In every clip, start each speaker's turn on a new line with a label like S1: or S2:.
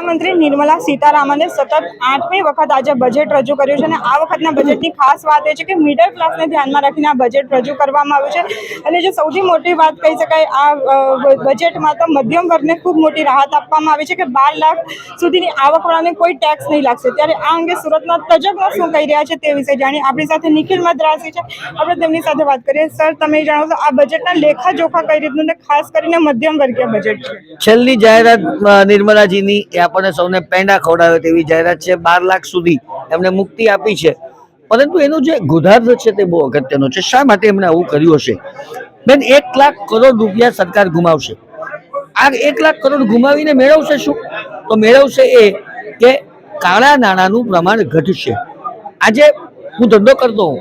S1: નાણામંત્રી નિર્મલા સીતારામને સતત આઠમી વખત આજે બજેટ રજૂ કર્યું છે અને આ વખતના બજેટની ખાસ વાત એ છે કે મિડલ ક્લાસને ધ્યાનમાં રાખીને આ બજેટ રજૂ કરવામાં આવ્યું છે. અને જે સૌથી મોટી વાત કહી શકાય, આ બજેટમાં તો મધ્યમ વર્ગને ખૂબ મોટી રાહત આપવામાં આવી છે કે બાર લાખ સુધીની આવકવાળાને કોઈ ટેક્સ નહીં લાગશે. ત્યારે આ અંગે સુરતના તજજ્ઞો શું કહી રહ્યા છે તે વિશે જાણીએ. આપણી સાથે નિખિલ મદ્રાસી છે. આપણે તેમની સાથે વાત કરીએ. સર, તમે જણાવશો આ બજેટના લેખા જોખા કઈ રીતનું ખાસ કરીને મધ્યમ વર્ગીય બજેટ છે.
S2: છેલ્લી જાહેરાત નિર્મલાજીની આપણને સૌને પેંડા ખવડાવે તેવી જાહેરાત છે. બાર લાખ સુધી એમને મુક્તિ આપી છે. પરંતુ એનું જે ગુધાર્થ છે તે બહુ અગત્યનો છે. શા માટે એમણે આવું કર્યું હશે? બેન, એક લાખ કરોડ રૂપિયા સરકાર ગુમાવશે. આ એક લાખ કરોડ ગુમાવીને મેળવશે શું? તો મેળવશે એ કે કાળા નાણાંનું પ્રમાણ ઘટશે. આજે હું ધંધો કરતો હોઉં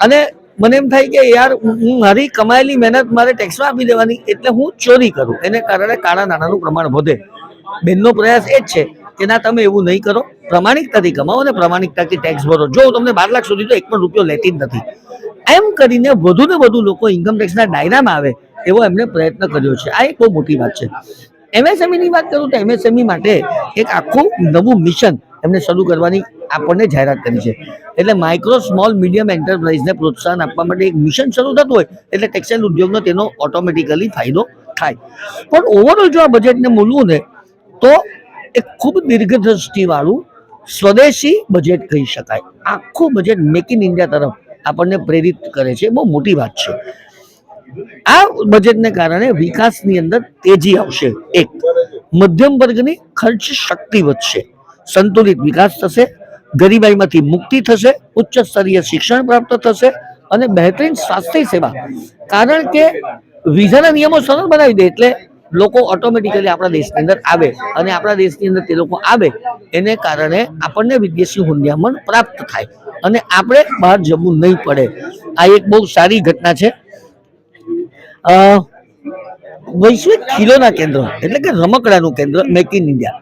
S2: અને મને એમ થાય કે યાર, હું મારી કમાયેલી મહેનત મારે ટેક્સમાં આપી દેવાની, એટલે હું ચોરી કરું. એને કારણે કાળા નાણાંનું પ્રમાણ વધે. બેનનો પ્રયાસ એ જ છે કે ના, તમે એવું નહીં કરો. પ્રમાણિકતાથી કમાવો અને પ્રમાણિકતાથી ટેક્સ ભરો. જો તમને બાર લાખ સુધી તો એક પણ રૂપિયો લેતી જ નથી. એમ કરીને વધુ ને વધુ લોકો ઇન્કમ ટેક્સના દાયરામાં આવે એવો એમને પ્રયત્ન કર્યો છે. આ એક બહુ મોટી વાત છે. એમએસએમઈની વાત કરું તો એમએસએમઈ માટે એક આખું નવું મિશન એમને શરૂ કરવાની આપણને જાહેરાત કરી છે. એટલે માઇક્રો સ્મોલ મીડિયમ એન્ટરપ્રાઇઝને પ્રોત્સાહન આપવા માટે એક મિશન શરૂ થતું હોય એટલે ટેક્સટાઇલ ઉદ્યોગનો તેનો ઓટોમેટિકલી ફાયદો થાય. પણ ઓવરઓલ જો આ બજેટને મૂલવું ને તો એ ખૂબ દીર્ઘદ્રષ્ટિવાળું સ્વદેશી બજેટ કહી શકાય. આખું બજેટ મેક ઇન ઇન્ડિયા તરફ આપણને પ્રેરિત કરે છે. બહુ મોટી વાત છે. આ બજેટને કારણે વિકાસની અંદર તેજી આવશે. એક, મધ્યમ વર્ગની ખર્ચ શક્તિ વધશે. સંતુલિત વિકાસ થશે, ગરીબાઈમાંથી મુક્તિ થશે, ઉચ્ચ સ્તરીય શિક્ષણ પ્રાપ્ત થશે અને બહેતરીન સ્વાસ્થ્ય સેવા. કારણ કે વિઝાના નિયમો સરળ બનાવી દે એટલે લોકો ઓટોમેટિકલી આપણા દેશની અંદર આવે અને આપણા દેશની અંદર તે લોકો આવે, એને કારણે આપણને વિદેશી હુંડિયામણ પ્રાપ્ત થાય અને આપણે બહાર જવું નહીં પડે. આ એક બહુ સારી ઘટના છે. વૈશ્વિક ખીલોના કેન્દ્ર એટલે કે રમકડાનું કેન્દ્ર મેક ઇન ઇન્ડિયા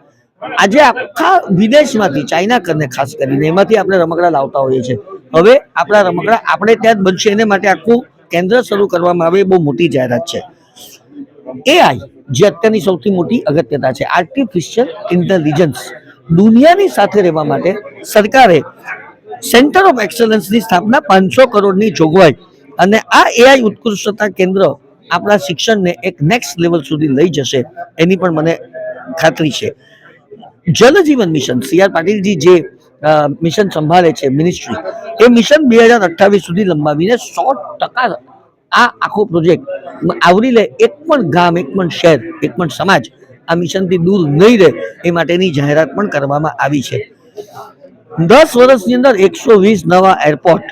S2: આજે આખા વિદેશમાંથી ચાઇના કરીને ખાસ કરીને, એમાંથી આપણે રમકડા લાવતા હોઈએ છીએ. હવે આપણા રમકડા આપણે ત્યાં જ બનશે, એને માટે આખું કેન્દ્ર શરૂ કરવામાં આવે એ બહુ મોટી જાહેરાત છે. એઆઈ જે અત્યારની સૌથી મોટી અગત્યતા છે. આર્ટિફિશિયલ ઇન્ટેલિજન્સ દુનિયાની સાથે રહેવા માટે સરકારે સેન્ટર ઓફ એક્સલન્સની સ્થાપના પાંચસો કરોડની જોગવાઈ અને આ એઆઈ ઉત્કૃષ્ટતા કેન્દ્ર આપણા શિક્ષણને એક નેક્સ્ટ લેવલ સુધી લઈ જશે એની પણ મને ખાતરી છે. જલ જીવન મિશન, સી આર પાટીલજી જે મિશન સંભાળે છે મિનિસ્ટ્રી એ મિશન બે હજાર અઠ્ઠાવીસ સુધી લંબાવીને સો ટકા આ આખો પ્રોજેક્ટ આવરી લે એક પણ ગામ, એક પણ શહેર, એક પણ સમાજ આ મિશનથી દૂર નહીં રહે એ માટેની જાહેરાત પણ કરવામાં આવી છે. દસ વર્ષની અંદર એકસો વીસ નવા એરપોર્ટ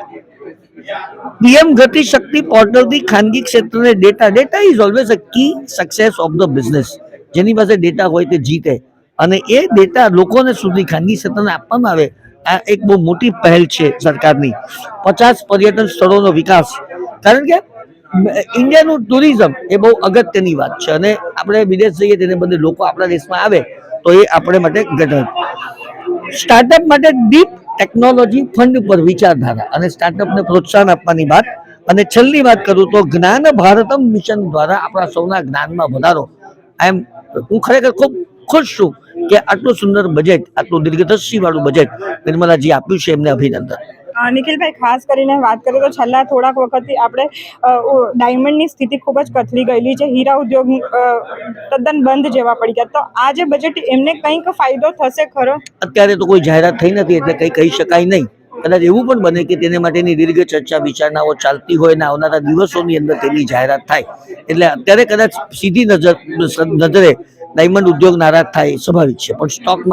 S2: પીએમ ગતિ શક્તિ પોર્ટલથી ખાનગી ક્ષેત્રને data data is always a key success of the business જેની પાસે ડેટા હોય તે જીતે. અને એ ડેટા લોકોને સુધી ખાનગી ક્ષેત્રને આપવામાં આવે, આ એક બહુ મોટી પહેલ છે સરકારની. પચાસ પર્યટન સ્થળોનો વિકાસ. કારણ કે ઇન્ડિયાનું ટુરિઝમ એ બહુ અગત્યની વાત છે. અને આપણે વિદેશ જઈએ તેને બદલે લોકો આપણા દેશમાં આવે તો એ આપણે માટે ઘટક સ્ટાર્ટઅપ માટે ડીપ ટેકનોલોજી ફંડ પર વિચારધારા અને સ્ટાર્ટઅપને પ્રોત્સાહન આપવાની વાત. અને છેલ્લી વાત કરું તો જ્ઞાન ભારતમ મિશન દ્વારા આપણા સૌના જ્ઞાનમાં વધારો. એમ હું ખરેખર ખૂબ ખુશ છું કે આટલું સુંદર બજેટ આટલું દીર્ઘદર્શી વાળું બજેટ નિર્મલાજી આપ્યું છે એમને અભિનંદન.
S1: નિખિલભાઈ, ખાસ કરીને વાત કરીએ તો છેલ્લા થોડાક વખતથી આપણે ડાયમંડની સ્થિતિ ખૂબ જ કથળી ગયેલી છે. હીરા ઉદ્યોગ તદ્દન બંધ જેવા પડી ગયા. તો આ જે બજેટ એમને કંઈક ફાયદો થશે ખરો?
S2: અત્યારે તો કોઈ જાહેરાત થઈ નથી, એટલે કંઈ કહી શકાય નહીં. કદાચ એવું પણ બને કે તેને માટેની દીર્ઘ ચર્ચા, વિચારણાઓ ચાલતી હોય ને આવનારા દિવસોની અંદર તેની જાહેરાત થાય. એટલે અત્યારે કદાચ સીધી નજર, નજરે ડાયમંડ ઉદ્યોગ નારાજ થાય સ્વાભાવિક છે. પણ સ્ટોક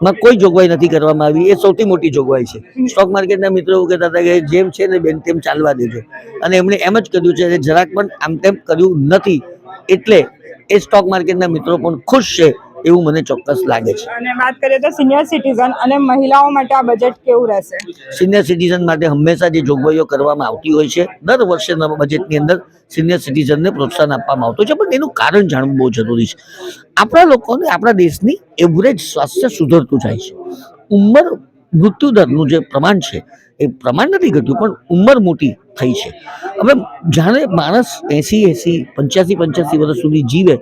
S2: માર્કેટમાં કોઈ જોગવાઈ નથી કરવામાં આવી. એ સૌથી મોટી જોગવાઈ છે. સ્ટોક માર્કેટના મિત્રો એવું કહેતા હતા કે જેમ છે ને બેન તેમ ચાલવા દેજો. અને એમણે એમ જ કર્યું છે જરાક પણ આમ તેમ કર્યું નથી. એટલે એ સ્ટોક માર્કેટના મિત્રો પણ ખુશ છે. એવું મને ચોક્કસ લાગે છે.
S1: અને વાત કરીએ તો સિનિયર સિટીઝન અને મહિલાઓ માટે આ બજેટ કેવું રહેશે?
S2: સિનિયર સિટીઝન માટે હંમેશા જે જોગવાઈઓ કરવામાં આવતી હોય છે દર વર્ષે બજેટની અંદર સિનિયર સિટીઝનને પ્રોત્સાહન આપવામાં આવતું છે પણ એનું કારણ જાણવું બહુ જરૂરી છે. આપણા લોકોને આપણા દેશની એવરેજ સ્વાસ્થ્ય સુધરતું જાય છે. ઉંમર મૃત્યુદરનું જે પ્રમાણ છે એ પ્રમાણ નથી ઘટ્યું પણ ઉંમર મોટી થઈ છે. હવે જાણે માણસ એસી એસી પંચ્યાસી પંચ્યાસી વર્ષ સુધી જીવે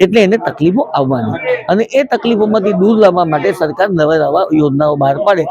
S2: એટલે એને તકલીફો આવવાની. અને એ તકલીફોમાંથી દૂર લાવવા માટે સરકાર નવા નવા યોજનાઓ બહાર પાડે.